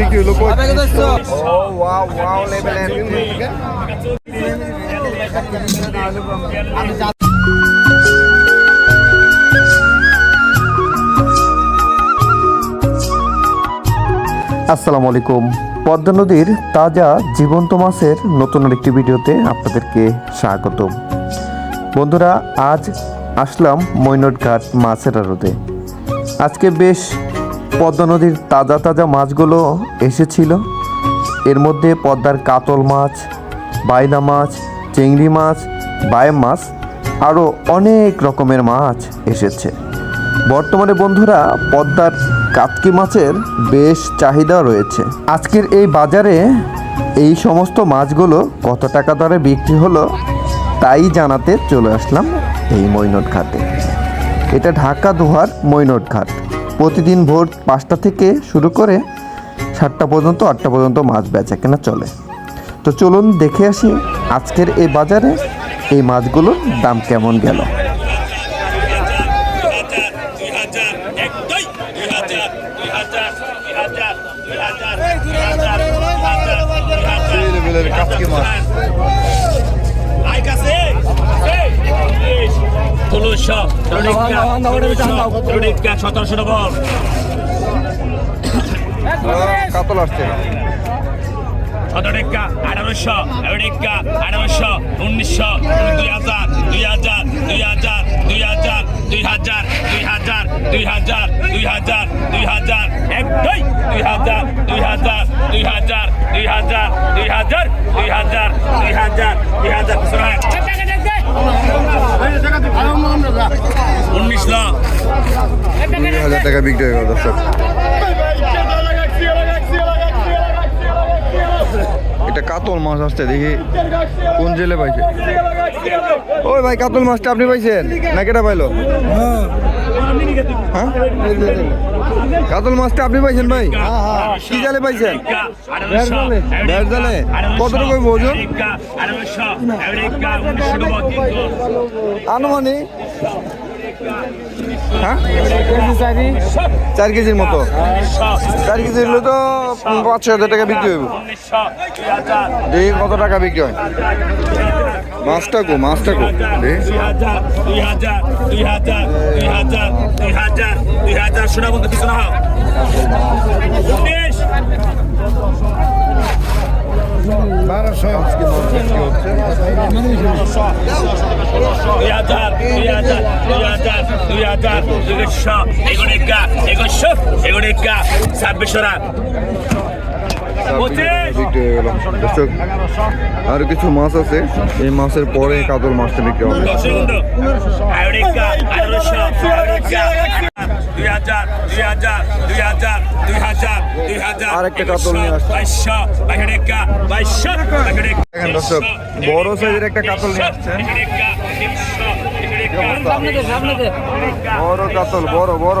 বিক্রি হলো ও wow wow লেভেলের আসসালামু আলাইকুম। পদ্মা নদীর তাজা জীবন্ত মাছের নতুন একটি ভিডিওতে আপনাদেরকে স্বাগত বন্ধুরা আজ আসলাম মৈনটঘাট মাছের আড়তে। আজকে বেশ পদ্মা নদীর তাজা তাজা মাছগুলো এসেছিল। এর মধ্যে পদ্মার কাতল মাছ বাইনা মাছ, চিংড়ি মাছ, বায় মাছ আরও অনেক রকমের মাছ এসেছে। বর্তমানে বন্ধুরা পদ্মার কাতকি মাছের বেশ চাহিদা রয়েছে। আজকের এই বাজারে এই সমস্ত মাছগুলো কত টাকা দরে বিক্রি হলো তাই জানাতে চলে আসলাম এই মৈনট ঘাটে। এটা ঢাকা দোহার মৈনট ঘাট। প্রতিদিন ভোর পাঁচটা থেকে শুরু করে সাতটা পর্যন্ত আটটা পর্যন্ত মাছ বেচা কেনা চলে তো চলুন দেখে আসি আজকের এই বাজারে এই মাছগুলোর দাম কেমন গেল হাজার এক ষোলোশো সতেরোশো বল কাতল আসছে সতেরোটা আঠারোশো এগারোটা আঠারোশো উনিশশো দুই হাজার দুই হাজার দুই হাজার দুই হাজার দুই হাজার দুই হাজার দুই হাজার দুই হাজার দুই হাজার এক দুই দুই হাজার দুই হাজার দুই হাজার দুই হাজার দুই হাজার দুই হাজার দুই হাজার দুই হাজার হাজার টাকা বিক্রি হয়ে গেল এটা কাতল মাছ আসছে, দেখি কোন জেলে পাইছে। ওই ভাই, কাতল মাছটা আপনি পাইছেন? না কেটা পাইলো? হ্যাঁ? কাতল মাছটা আপনি পাইছেন ভাই? কি জালে পাইছেন? ব্যাট জালে? কতটুকু ওজন? আনুমানিক? হ্যাঁ চার কেজির মতো চার কেজি হলে তো পাঁচ ছয় হাজার টাকা বিক্রি হইব দেখি কত টাকা বিক্রি হয় মাছটা গো মাছটা গো শোনা বন্ধু কিছু না Baroszowski Jadar, jadar, jadar, jadar Jego sza, jego neka, jego szuf, jego neka Zabyszoran বিক্রি হয়ে গেল। দর্শক আর কিছু মাছ আছে। এই মাছের পরে কাতল মাছটা বিক্রি হবে। আরেকটা কাতল নিয়ে আসছে দর্শক বড় সাইজের একটা কাতল নিয়ে আসছে। বড় কাতল বড় বড়।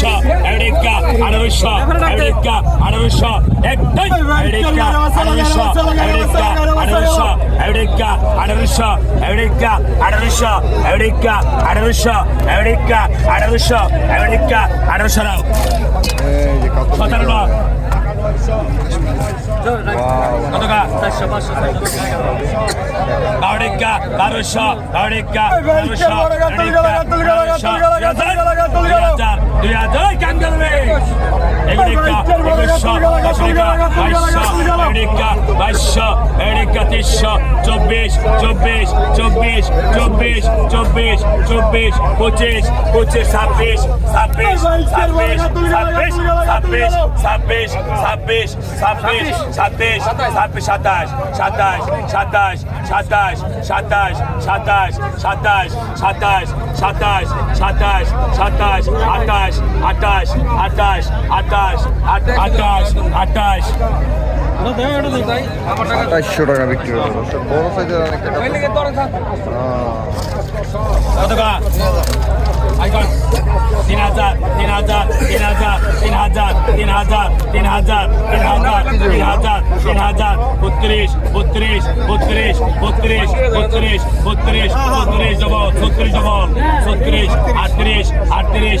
আঠারোশো এডিকা আঠারোশো এডিকা আঠারোশো একটাই এডিকা আঠারোশো এডিকা আঠারোশো এডিকা আঠারোশো এডিকা আঠারোশো এডিকা আঠারোশো এডিকা আঠারোশো এডিকা আঠারোশো রাও সতেরো বারোটিকা বারোশো বারোটিকা বারোশো Yeah, Dünya dayı kendilerine! এগুলিকা একুশশো বাইশশো এগুলিকা বাইশশো এগুলিকা তিনশো চব্বিশ চব্বিশ চব্বিশ চব্বিশ চব্বিশ চব্বিশ পঁচিশ পঁচিশ ছাব্বিশ ছাব্বিশ ছাব্বিশ ছাব্বিশ ছাব্বিশ ছাব্বিশ ছাব্বিশ ছাব্বিশ ছাব্বিশ ছাব্বিশ সাতাশ সাতাশ সাতাশ সাতাশ সাতাশ সাতাশ সাতাশ সাতাশ সাতাশ সাতাশ সাতাশ আটাশ আটাশ আটাশ আটাশ আঠাশশো টাকা বিক্রি দর্শক বড় সাইজের অনেক তিন হাজার তিন হাজার তিন হাজার তিন হাজার তিন হাজার তিন হাজার তিন হাজার তিন হাজার তিন হাজার। বত্রিশ বত্রিশ বত্রিশ বত্রিশ বত্রিশ বত্রিশ বত্রিশ ডবল ছত্রিশ আটত্রিশ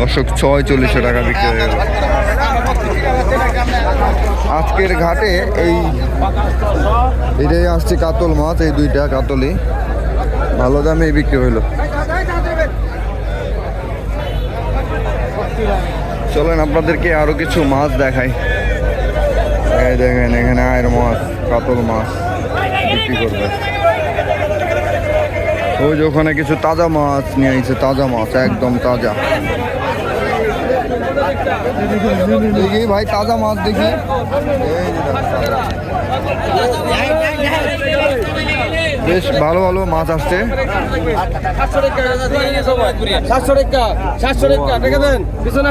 দর্শক ছয় চল্লিশশো টাকা বিক্রি হয়ে গেল। আজকের ঘাটে এই এটাই আসছে কাতল মাছ, এই দুইটা কাতলি ভালো দামে বিক্রি হইল। চলেন আপনাদেরকে আরও কিছু মাছ দেখাই। দেখেন, এখানে আয়ের মাছ, কাতল মাছ বিক্রি করবে। ওই যে ওখানে কিছু তাজা মাছ নিয়ে আইছে, তাজা মাছ, একদম তাজা। দেখি ভাই, তাজা মাছ দেখি। বেশ ভালো ভালো মাছ আসছে। সাতশো টাকা সাতশো টাকা সাতশো টাকা দেন, পিছনে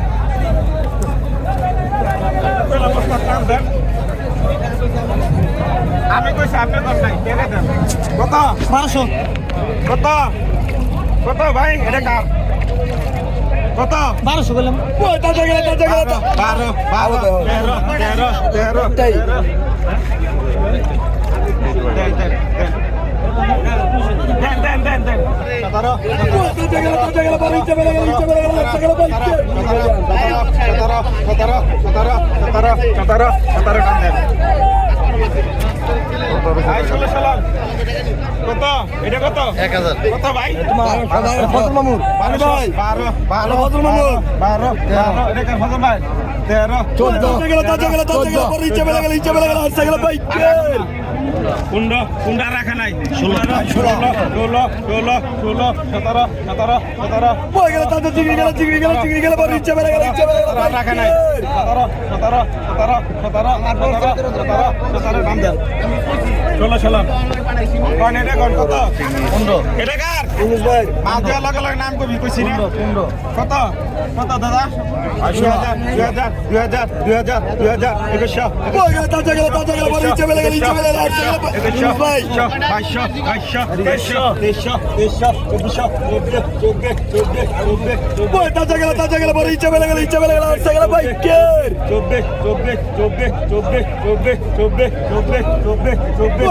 আমি কইছি আপনি কর নাই কেনে দেন। কত? বারোশো কত? কত? ভাই এটা কার? কত? বারোশো বললাম বারো বারো বারো তেরো তেরো তেরো। তেরো কত এটা কত এক হাজার কত ভাই ফজল মামুর বারো বারো বারো ফজল মামুর বারো বারো ফজল ভাই তেরো। চোদ্দ। কুন্ড কুন্ডা রাখা নাই। ষোলো। ষোলো। ষোলো ষোলো ষোলো সতেরো সতেরো সতেরো। রাখা নাই। সতেরো সতেরো সতেরো সতেরো সতেরো সতেরো সতেরো। দাম দেন। ষোলো ষোলো কোন এটা কোন কত এটা কার মাছ দেওয়ার লগে লগে নাম কবি কইছি না কত কত দাদা দুই হাজার দুই হাজার দুই হাজার দুই হাজার দুই হাজার একুশশো বাইশশো বাইশশো তেইশশো তেইশশো তেইশশো চব্বিশশো চব্বিশ চব্বিশ চব্বিশ চব্বিশ চব্বিশ চব্বিশ চব্বিশ চব্বিশ চব্বিশ চব্বিশ চব্বিশ চব্বিশ চব্বিশ চব্বিশ ভাই আমার বেলা যদি তাহলে কারও এই যে দর্শক ভাই, ওদিকে কত দাদা বাইলা মাছ কত এটাও এটাও এটাও বিনিস ভাই কত পনেরোশো কত কত ভাই দুই হাজার দুই হাজার দুই হাজার দুই হাজার তেইশশো চব্বিশশো চব্বিশ চব্বিশ চব্বিশ চব্বিশ চব্বিশ চব্বিশ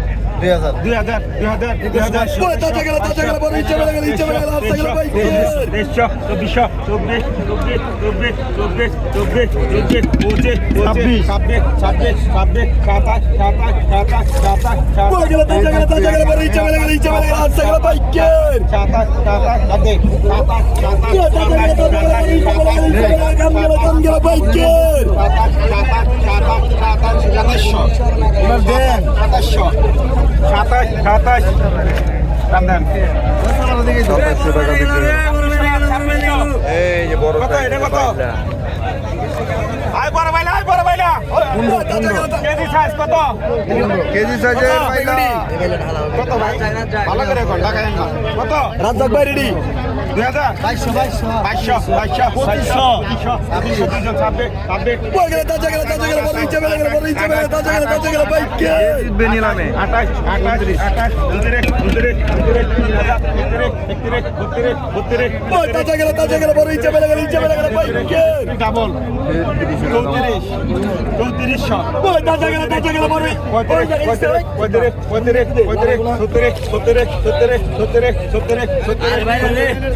সাতাশ সাতাশ সাতাশ সাতাশ সাতাশ সাতাশ সাতাশ সাতাশশো সাতাশ সাতাশ সাতাশ। এই যে বড় কেজি সাইজ কত? কেজি সাইজে কত? ভাই? ভালো করে কত? রাজ্জাক ভাই রেডি দুই হাজার বাইশশো বাইশশো বাইশশো বাইশশো পঁচিশশো তিনশো তিনশো ছাব্বিশ ছাব্বিশ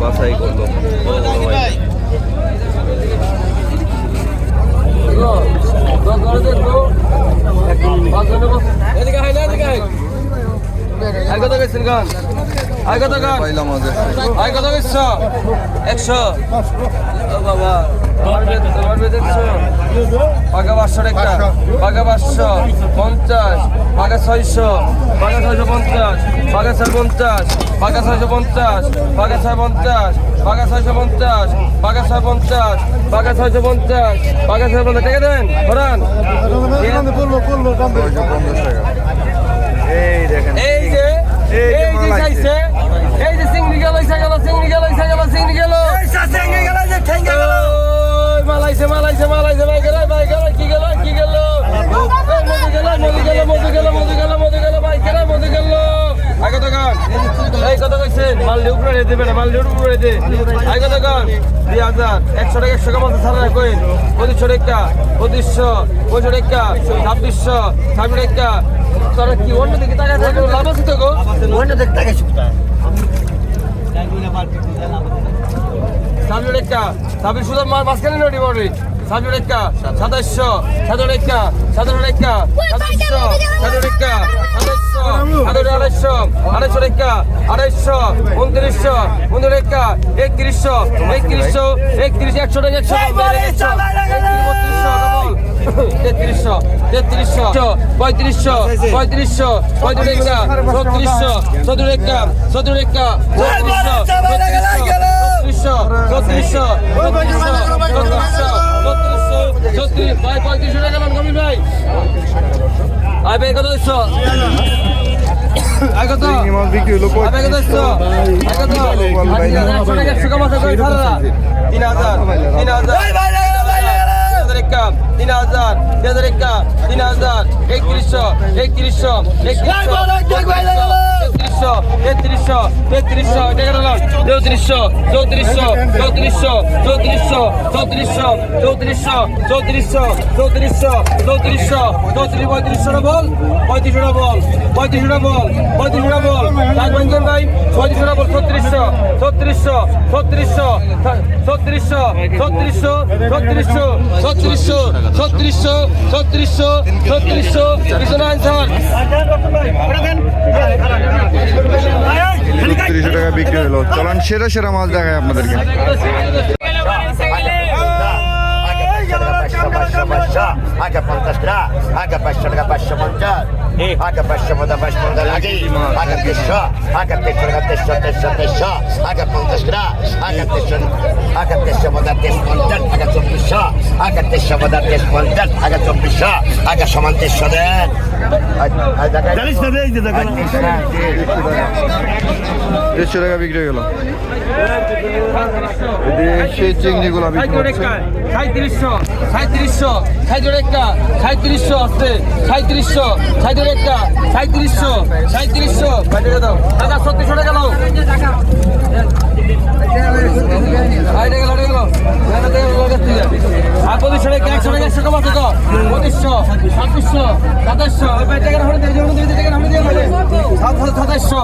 বাসাই করব বড় বড় ভাই। একশো বাবা পাকা পাঁচশো টাকা পাকা পাঁচশো পঞ্চাশ। পাকা ছয়শো। পাকা ছয়শো পঞ্চাশ। পাকা ছয় পঞ্চাশ। পাকা ছয়শো পঞ্চাশ। পাকা ছয় পঞ্চাশ। পাকা ছয়শো পঞ্চাশ। পাকা ছয় পঞ্চাশ। পাকা ছয়শো পঞ্চাশ। পাকা ছয় পঞ্চাশ। টাকা দেন ধরান। এই যে এই যে এই যে আইছে। চাইছে এই যে চিংড়ি গেল ইসা গেল চিংড়ি গেল ইসা গেল চিংড়ি গেল ওই, মালাইছে মালাইছে মালাইছে ভাই গেল ভাই গেল কি গেল কি গেল মধু গেল মধু গেল মধু গেল মধু গেল মধু গেল ভাই গেল মধু গেল আগে তো গান এই কত কইছেন মাল দিয়ে উপরে রেতে বেটা মাল দিয়ে উপরে রেতে আগে তো গান দুই হাজার একশো টাকা একশো কামাতে সারা কইন পঁচিশশো টাকা পঁচিশশো পঁচিশশো টাকা ছাব্বিশশো ছাব্বিশ টাকা তোরা কি অন্য দিকে টাকা লাভ আছে তো গো অন্য দিকে টাকা সাবজেক্ট একটা সাবজেক্ট শুধু মার মাঝখানে নটি বড়ি সাবজেক্ট একটা সাতাশশো সাধারণ একটা সাধারণ একটা সাতাশশো সাধারণ একটা সাতাশশো সাধারণ আড়াইশো আড়াইশো একটা আড়াইশো উনত্রিশশো উনত্রিশ একটা একত্রিশশো একত্রিশশো একত্রিশ একশো টাকা একশো তেত্রিশশো তেত্রিশশো পঁয়ত্রিশশো পঁয়ত্রিশশো পঁয়ত্রিশ একটা ছত্রিশশো সত্তর একটা সত্তর একটা ছত্রিশশো ছত্রিশশো ছত্রিশশো ছত্রিশশো ছত্রিশ ভাই পঁয়ত্রিশশো টাকা লোন কমি ভাই আই ভাই কত দিচ্ছ তিন হাজার তিন হাজার একা তিন হাজার দেড় একা তিন হাজার একত্রিশশো একত্রিশশো একত্রিশশো তেত্রিশশো তেত্রিশশো দিলাম চৌত্রিশশো চৌত্রিশশো চৌত্রিশশো চৌত্রিশশো চৌত্রিশশো চৌত্রিশশো চৌত্রিশশো চৌত্রিশশো চৌত্রিশশো চৌত্রিশ পঁয়ত্রিশশো বল পঁয়ত্রিশশো বল পঁয়ত্রিশশো বল পঁয়ত্রিশশো বল পঞ্চান ভাই পঁয়ত্রিশশো বল ছত্রিশশো ছত্রিশশো ছত্রিশশো ছত্রিশশো ছত্রিশশো ছত্রিশশো ছত্রিশশো ছত্রিশশো ছত্রিশশো ছত্রিশশো পিছনে আনসার ছত্রিশশো টাকা বিক্রি হলো। চলান সেরা সেরা মাছ দেখায় আপনাদেরকে। আগে পঞ্চাশ টাকা আগে পাঁচশো টাকা পাঁচশো পঞ্চাশ। আগে পাঁচশো মধ্যে পাঁচ পঞ্চাশ লাগে। আগে তেইশশো আগে টাকা তেইশশো তেইশশো তেইশশো আগে পঞ্চাশ টাকা আগে তেইশশো আগে মধ্যে তেইশ পঞ্চাশ আগে চব্বিশশো। আগে তেইশশো মধ্যে তেইশ পঞ্চাশ আগে চব্বিশশো। আগে সমান তেইশশো দেন। দেড়শো টাকা বিক্রি হয়ে গেল সেই চিংড়িগুলো বিক্রি সাঁত্রিশশো। সাঁত্রিশশো সাঁত্রিশ একটা সাঁত্রিশশো আসছে সাঁত্রিশশো সাঁত্রিশ একটা সাঁত্রিশশো সাঁত্রিশশো টাকা ছত্রিশশো টাকা নাও। পঁচিশশো টাকা, একশো টাকা, একশো কমাতে তো। পঁচিশশো সাতশো সাতাশশো। সাতাশশো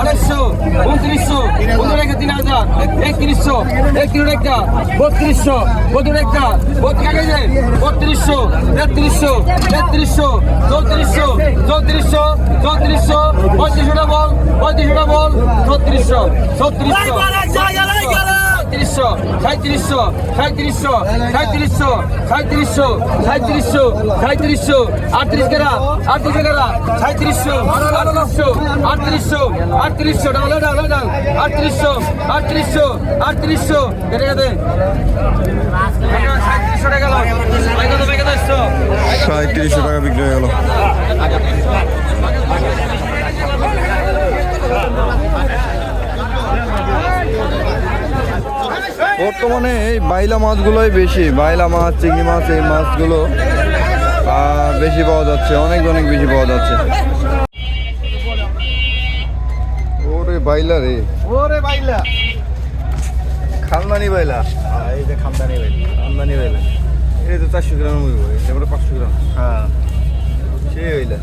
আড়াইশো উনত্রিশশো, পনেরো তিন হাজার, একত্রিশশো, একত্রিশ একটা বত্রিশশো, বত্রিশ একটা বত্রিশ টাকা বত্রিশশো তেত্রিশশো তেত্রিশশো চৌত্রিশশো চৌত্রিশশো চৌত্রিশশো পঁয়ত্রিশশো বল পঁয়ত্রিশশো বল ছত্রিশশো ছত্রিশশো সাঁত্রিশশো আটত্রিশশো টাকা টাকা বিক্রি হয়ে গেল। বর্তমানে এই বাইলা মাছগুলোই বেশি। বাইলা মাছ চিংড়ি মাছ এই মাছগুলো বেশি পাওয়া যাচ্ছে অনেক অনেক বেশি পাওয়া যাচ্ছে। ওরে বাইলা রে। ওরে বাইলা। খানদানি বাইলা। এই যে খামদানি বাইলা। খানদানি বাইলা। এই তো চারশো গ্রাম হইব এটা পাঁচশো গ্রাম। হ্যাঁ। সেই বাইলা